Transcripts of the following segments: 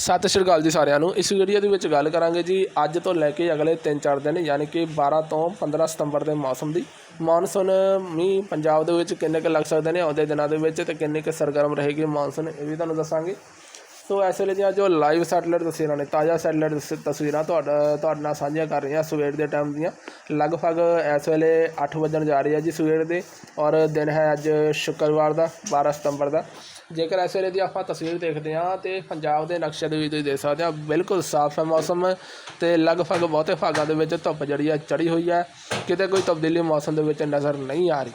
ਸਤਿ ਸ਼੍ਰੀ ਅਕਾਲ ਜੀ ਸਾਰਿਆਂ ਨੂੰ। ਇਸ ਵੀਡੀਓ ਦੇ ਵਿੱਚ ਗੱਲ ਕਰਾਂਗੇ ਜੀ, ਅੱਜ ਤੋਂ ਲੈ ਕੇ ਅਗਲੇ 3-4 ਦਿਨ, ਯਾਨੀ ਕਿ 12 ਤੋਂ 15 ਸਤੰਬਰ ਦੇ ਮੌਸਮ ਦੀ। ਮੌਨਸੂਨ, ਮੀਂਹ ਪੰਜਾਬ ਦੇ ਵਿੱਚ ਕਿੰਨੇ ਕੁ ਲੱਗ ਸਕਦੇ ਨੇ, ਆਉਂਦੇ ਦਿਨਾਂ ਦੇ ਵਿੱਚ ਤੇ ਕਿੰਨੇ ਕੁ ਸਰਗਰਮ ਰਹੇਗੀ ਮੌਨਸੂਨ, ਇਹ ਵੀ ਤੁਹਾਨੂੰ ਦੱਸਾਂਗੇ। ਸੋ ਇਸ ਵੇਲੇ ਦੀਆਂ ਜੋ ਲਾਈਵ ਸੈਟਲਾਈਟ ਤਸਵੀਰਾਂ ਨੇ, ਤਾਜ਼ਾ ਸੈਟਲਾਈਟ ਤਸ- ਤਸਵੀਰਾਂ ਤੁਹਾਡਾ, ਤੁਹਾਡੇ ਨਾਲ ਸਾਂਝੀਆਂ ਕਰ ਰਹੇ ਹਾਂ ਸਵੇਰ ਦੇ ਟਾਈਮ ਦੀਆਂ। ਲਗਭਗ ਇਸ ਵੇਲੇ 8 ਵਜਣ ਜਾ ਰਹੀ ਹੈ ਜੀ ਸਵੇਰ ਦੇ ਔਰ ਦਿਨ ਹੈ ਅੱਜ ਸ਼ੁੱਕਰਵਾਰ ਦਾ 12 ਸਤੰਬਰ ਦਾ। ਜੇਕਰ ਇਸ ਵੇਲੇ ਦੀ ਆਪਾਂ ਤਸਵੀਰ ਦੇਖਦੇ ਹਾਂ ਤੇ ਪੰਜਾਬ ਦੇ ਨਕਸ਼ੇ ਦੇ ਵਿੱਚ ਤੁਸੀਂ ਦੇਖ ਸਕਦੇ ਹਾਂ, ਬਿਲਕੁਲ ਸਾਫ਼ ਹੈ ਮੌਸਮ ਤੇ ਲਗਭਗ ਬਹੁਤੇ ਭਾਗਾਂ ਦੇ ਵਿੱਚ ਧੁੱਪ ਜਿਹੜੀ ਹੈ ਚੜੀ ਹੋਈ ਹੈ। ਕਿਤੇ ਕੋਈ ਤਬਦੀਲੀ ਮੌਸਮ ਦੇ ਵਿੱਚ ਨਜ਼ਰ ਨਹੀਂ ਆ ਰਹੀ।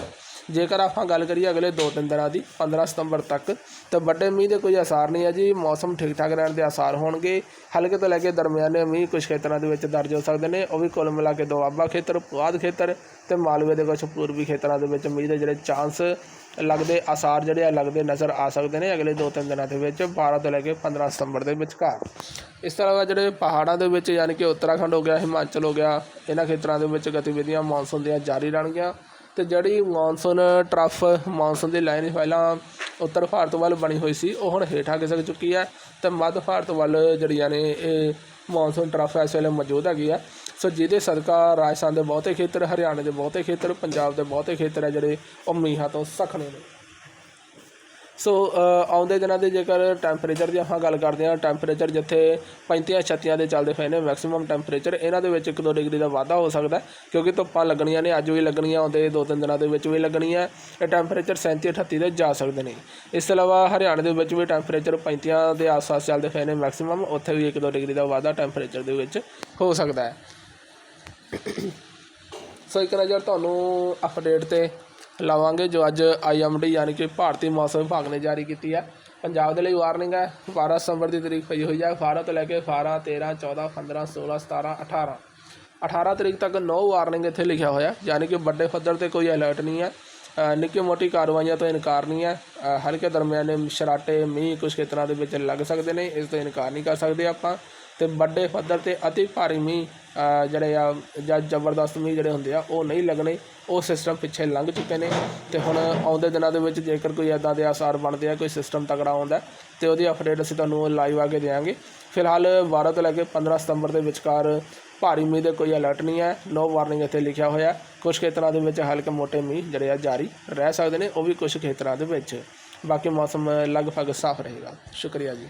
ਜੇਕਰ ਆਪਾਂ ਗੱਲ ਕਰੀਏ ਅਗਲੇ 2-3 ਦਿਨਾਂ ਦੀ 15 ਸਤੰਬਰ ਤੱਕ, ਤਾਂ ਵੱਡੇ ਮੀਂਹ ਦੇ ਕੋਈ ਅਸਾਰ ਨਹੀਂ ਹੈ ਜੀ। ਮੌਸਮ ਠੀਕ ਠਾਕ ਰਹਿਣ ਦੇ ਅਸਾਰ ਹੋਣਗੇ। ਹਲਕੇ ਤੋਂ ਲੈ ਕੇ ਦਰਮਿਆਨੇ ਮੀਂਹ ਕੁਝ ਖੇਤਰਾਂ ਦੇ ਵਿੱਚ ਦਰਜ ਹੋ ਸਕਦੇ ਨੇ। ਉਹ ਵੀ ਕੁੱਲ ਮਿਲਾ ਕੇ ਦੁਆਬਾ ਖੇਤਰ, ਪੁਆਧ ਖੇਤਰ ਤੇ ਮਾਲਵੇ ਦੇ ਕੁਝ ਪੂਰਬੀ ਖੇਤਰਾਂ ਦੇ ਵਿੱਚ ਮੀਂਹ ਦੇ ਜਿਹੜੇ ਚਾਂਸ ਲੱਗਦੇ, ਅਸਾਰ ਜਿਹੜੇ ਆ ਲੱਗਦੇ ਨਜ਼ਰ ਆ ਸਕਦੇ ਨੇ ਅਗਲੇ 2-3 ਦਿਨਾਂ ਦੇ ਵਿੱਚ 12 ਤੋਂ ਲੈ ਕੇ 15 ਸਤੰਬਰ ਦੇ ਵਿਚਕਾਰ। ਇਸ ਤੋਂ ਇਲਾਵਾ ਜਿਹੜੇ ਪਹਾੜਾਂ ਦੇ ਵਿੱਚ, ਯਾਨੀ ਕਿ ਉੱਤਰਾਖੰਡ ਹੋ ਗਿਆ, ਹਿਮਾਚਲ ਹੋ ਗਿਆ, ਇਹਨਾਂ ਖੇਤਰਾਂ ਦੇ ਵਿੱਚ ਗਤੀਵਿਧੀਆਂ, ਮੌਨਸੂਨ ਦੀਆਂ ਜਾਰੀ ਰਹਿਣਗੀਆਂ। ਅਤੇ ਜਿਹੜੀ ਮੌਨਸੂਨ ਟਰਫ, ਮੌਨਸੂਨ ਦੀ ਲਾਈਨ ਪਹਿਲਾਂ ਉੱਤਰ ਭਾਰਤ ਵੱਲ ਬਣੀ ਹੋਈ ਸੀ, ਉਹ ਹੁਣ ਹੇਠਾਂ ਖਿਸਕ ਚੁੱਕੀ ਹੈ ਅਤੇ ਮੱਧ ਭਾਰਤ ਵੱਲ ਜਿਹੜੀਆਂ ਨੇ ਇਹ ਮੌਨਸੂਨ ਟਰਫ ਇਸ ਵੇਲੇ ਮੌਜੂਦ ਹੈਗੀ ਹੈ ਸੋ ਜਿਹਦੇ ਸਦਕਾ ਰਾਜਸਥਾਨ ਦੇ ਬਹੁਤੇ ਖੇਤਰ, ਹਰਿਆਣੇ ਦੇ ਬਹੁਤੇ ਖੇਤਰ, ਪੰਜਾਬ ਦੇ ਬਹੁਤੇ ਖੇਤਰ ਹੈ ਜਿਹੜੇ ਉਹ ਮੀਂਹਾਂ ਤੋਂ ਸਖਣੇ ਨੇ। ਸੋ ਆਉਂਦੇ ਦਿਨਾਂ ਦੇ ਜੇਕਰ ਟੈਂਪਰੇਚਰ ਦੀ ਆਪਾਂ ਗੱਲ ਕਰਦੇ ਹਾਂ ਟੈਂਪਰੇਚਰ ਜਿੱਥੇ 35 36 ਦੇ ਚੱਲਦੇ ਪਏ ਨੇ ਮੈਕਸਿਮਮ ਟੈਂਪਰੇਚਰ ਇਹਨਾਂ ਦੇ ਵਿੱਚ 1-2 ਡਿਗਰੀ ਦਾ ਵਾਧਾ ਹੋ ਸਕਦਾ ਕਿਉਂਕਿ ਧੁੱਪਾਂ ਲੱਗਣੀਆਂ ਨੇ, ਅੱਜ ਵੀ ਲੱਗਣੀਆਂ, ਆਉਂਦੇ 2-3 ਦਿਨਾਂ ਦੇ ਵਿੱਚ ਵੀ ਲੱਗਣੀਆਂ, ਇਹ ਟੈਂਪਰੇਚਰ 37-38 ਦੇ ਜਾ ਸਕਦੇ ਨੇ। ਇਸ ਤੋਂ ਇਲਾਵਾ ਹਰਿਆਣੇ ਦੇ ਵਿੱਚ ਵੀ ਟੈਂਪਰੇਚਰ 35 ਦੇ ਆਸ-ਪਾਸ ਚੱਲਦੇ ਪਏ ਨੇ ਮੈਕਸਿਮਮ ਉੱਥੇ ਵੀ 1-2 ਡਿਗਰੀ ਦਾ ਵਾਧਾ ਟੈਂਪਰੇਚਰ ਦੇ ਵਿੱਚ ਹੋ ਸਕਦਾ ਹੈ। ਸੋ ਇੱਕ ਨਜ਼ਰ ਤੁਹਾਨੂੰ ਅਪਡੇਟ ਤੇ ਲਾਵਾਂਗੇ ਜੋ ਅੱਜ ਆਈਐਮਡੀ ਯਾਨੀ ਕਿ ਭਾਰਤੀ ਮੌਸਮ ਵਿਭਾਗ ਨੇ ਜਾਰੀ ਕੀਤੀ ਹੈ। ਪੰਜਾਬ ਦੇ ਲਈ ਵਾਰਨਿੰਗ ਹੈ 12 ਸਤੰਬਰ ਦੀ ਤਰੀਕ ਪਈ ਹੋਈ ਹੈ। 12 ਤੋਂ ਲੈ ਕੇ 12 13 14 15 16 17 18 18 ਤਰੀਕ ਤੱਕ ਨੋ ਵਾਰਨਿੰਗ ਇੱਥੇ ਲਿਖਿਆ ਹੋਇਆ ਯਾਨੀ ਕਿ ਵੱਡੇ ਪੱਧਰ ਤੇ ਕੋਈ ਅਲਰਟ ਨਹੀਂ ਹੈ। ਨਿੱਕੀ ਮੋਟੀ ਕਾਰਵਾਈਆਂ ਤੋਂ ਇਨਕਾਰ ਨਹੀਂ ਹੈ। ਹਲਕੇ ਦਰਮਿਆਨੇ ਸ਼ਰਾਟੇ, ਮੀਂਹ ਕੁਝ ਖੇਤਰਾਂ ਦੇ ਵਿੱਚ ਲੱਗ ਸਕਦੇ ਨੇ। ਇਸ ਤੋਂ ਇਨਕਾਰ ਨਹੀਂ ਕਰ ਸਕਦੇ ਆਪਾਂ। ਤੇ ਵੱਡੇ ਪੱਧਰ ਤੇ ਅਤੀ ਭਾਰੀ ਮੀਂਹ ਜਿਹੜੇ ਆ, ਜਾਂ ਜ਼ਬਰਦਸਤ ਮੀਂਹ ਜਿਹੜੇ ਹੁੰਦੇ ਆ, ਉਹ ਨਹੀਂ ਲੱਗਣੇ। ਉਹ ਸਿਸਟਮ ਪਿੱਛੇ ਲੰਘ ਚੁੱਕੇ ਨੇ ਤੇ ਹੁਣ ਆਉਂਦੇ ਦਿਨਾਂ ਦੇ ਵਿੱਚ ਜੇਕਰ ਕੋਈ ਐਦਾਂ ਦੇ ਆਸਾਰ ਬਣਦੇ ਆ, ਕੋਈ ਸਿਸਟਮ ਤਕੜਾ ਆਉਂਦਾ ਤੇ ਉਹਦੀ ਅਪਡੇਟ ਅਸੀਂ ਤੁਹਾਨੂੰ ਲਾਈਵ ਆ ਕੇ ਦੇਵਾਂਗੇ। ਫਿਲਹਾਲ 12 ਤੋਂ ਲੈ ਕੇ 15 ਸਤੰਬਰ ਦੇ ਵਿਚਕਾਰ ਭਾਰੀ ਮੀਂਹ ਦੇ ਕੋਈ ਅਲਰਟ ਨਹੀਂ ਹੈ ਨੋ ਵਾਰਨਿੰਗ ਇੱਥੇ ਲਿਖਿਆ ਹੋਇਆ ਕੁਝ ਖੇਤਰਾਂ ਦੇ ਵਿੱਚ ਹਲਕੇ ਮੋਟੇ ਮੀਂਹ ਜਿਹੜੇ ਆ ਜਾਰੀ ਰਹਿ ਸਕਦੇ ਨੇ, ਉਹ ਵੀ ਕੁਝ ਖੇਤਰਾਂ ਦੇ ਵਿੱਚ। ਬਾਕੀ ਮੌਸਮ ਲਗਭਗ ਸਾਫ਼ ਰਹੇਗਾ। ਸ਼ੁਕਰੀਆ ਜੀ।